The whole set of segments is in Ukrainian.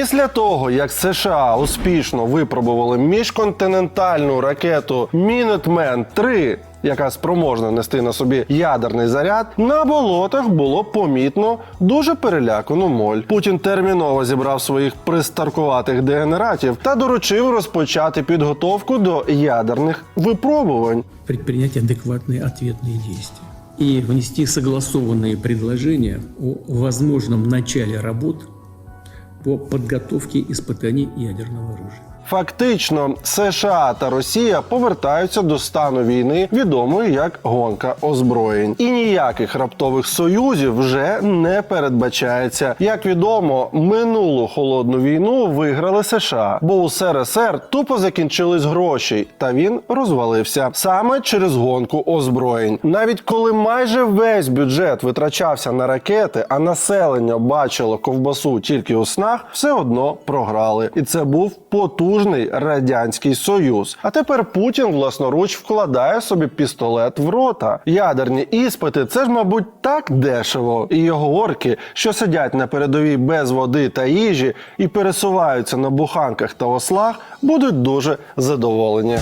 Після того, як США успішно випробували міжконтинентальну ракету Minuteman 3 яка спроможна нести на собі ядерний заряд, на болотах було помітно дуже перелякану моль. Путін терміново зібрав своїх пристаркуватих дегенератів та доручив розпочати підготовку до ядерних випробувань. предпринять адекватные ответные действия и внести согласованные предложения о возможном начале работ по подготовке испытаний ядерного оружия. Фактично, США та Росія повертаються до стану війни, відомої як гонка озброєнь, і ніяких раптових союзів вже не передбачається. Як відомо, минулу холодну війну виграли США, бо у СРСР тупо закінчились гроші, та він розвалився саме через гонку озброєнь. Навіть коли майже весь бюджет витрачався на ракети, а населення бачило ковбасу тільки у снах, все одно програли. І це був потужний радянський союз. А тепер Путін власноруч вкладає собі пістолет в рота. Ядерні іспити це ж, мабуть, так дешево. І його орки, що сидять на передовій без води та їжі і пересуваються на буханках та ослах, будуть дуже задоволені.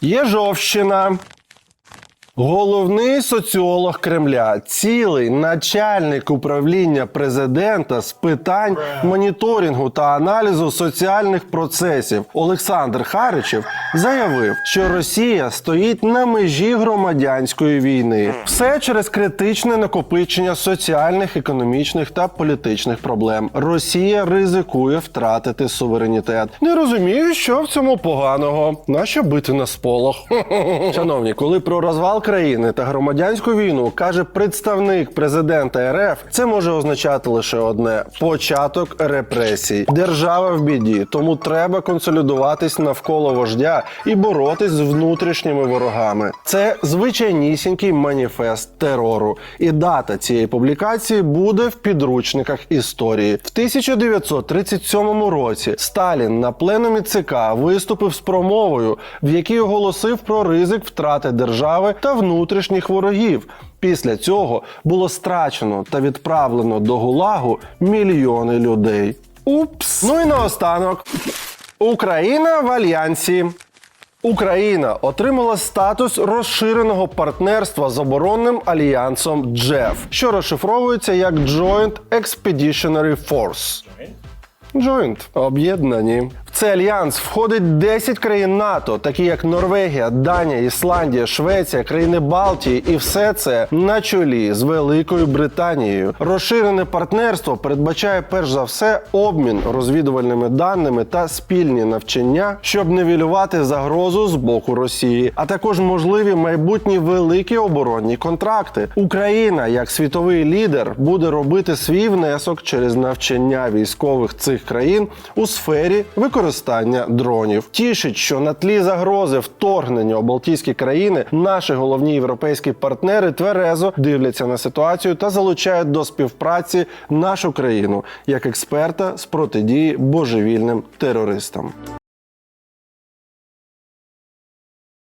Єжовщина. Головний соціолог Кремля, цілий начальник управління президента з питань моніторингу та аналізу соціальних процесів Олександр Харичев заявив, що Росія стоїть на межі громадянської війни. Все через критичне накопичення соціальних, економічних та політичних проблем. Росія ризикує втратити суверенітет. Не розумію, що в цьому поганого. Нащо бити на сполох? Шановні, коли про розвал країни та громадянську війну каже представник президента РФ, це може означати лише одне: початок репресій. Держава в біді, тому треба консолідуватись навколо вождя і боротись з внутрішніми ворогами. Це звичайнісінький маніфест терору. І дата цієї публікації буде в підручниках історії. В 1937 році Сталін на пленумі ЦК виступив з промовою, в якій оголосив про ризик втрати держави та внутрішніх ворогів. Після цього було страчено та відправлено до ГУЛАГу мільйони людей. Упс. Ну і наостанок. Україна в альянсі. Україна отримала статус розширеного партнерства з оборонним альянсом JEF, що розшифровується як Joint Expeditionary Force. Joint – об'єднані. Цей альянс входить 10 країн НАТО, такі як Норвегія, Данія, Ісландія, Швеція, країни Балтії, і все це на чолі з Великою Британією. Розширене партнерство передбачає перш за все обмін розвідувальними даними та спільні навчання, щоб нивелювати загрозу з боку Росії, а також можливі майбутні великі оборонні контракти. Україна, як світовий лідер, буде робити свій внесок через навчання військових цих країн у сфері використання дронів. Тішить, що на тлі загрози вторгнення у Балтійські країни наші головні європейські партнери тверезо дивляться на ситуацію та залучають до співпраці нашу країну як експерта з протидії божевільним терористам.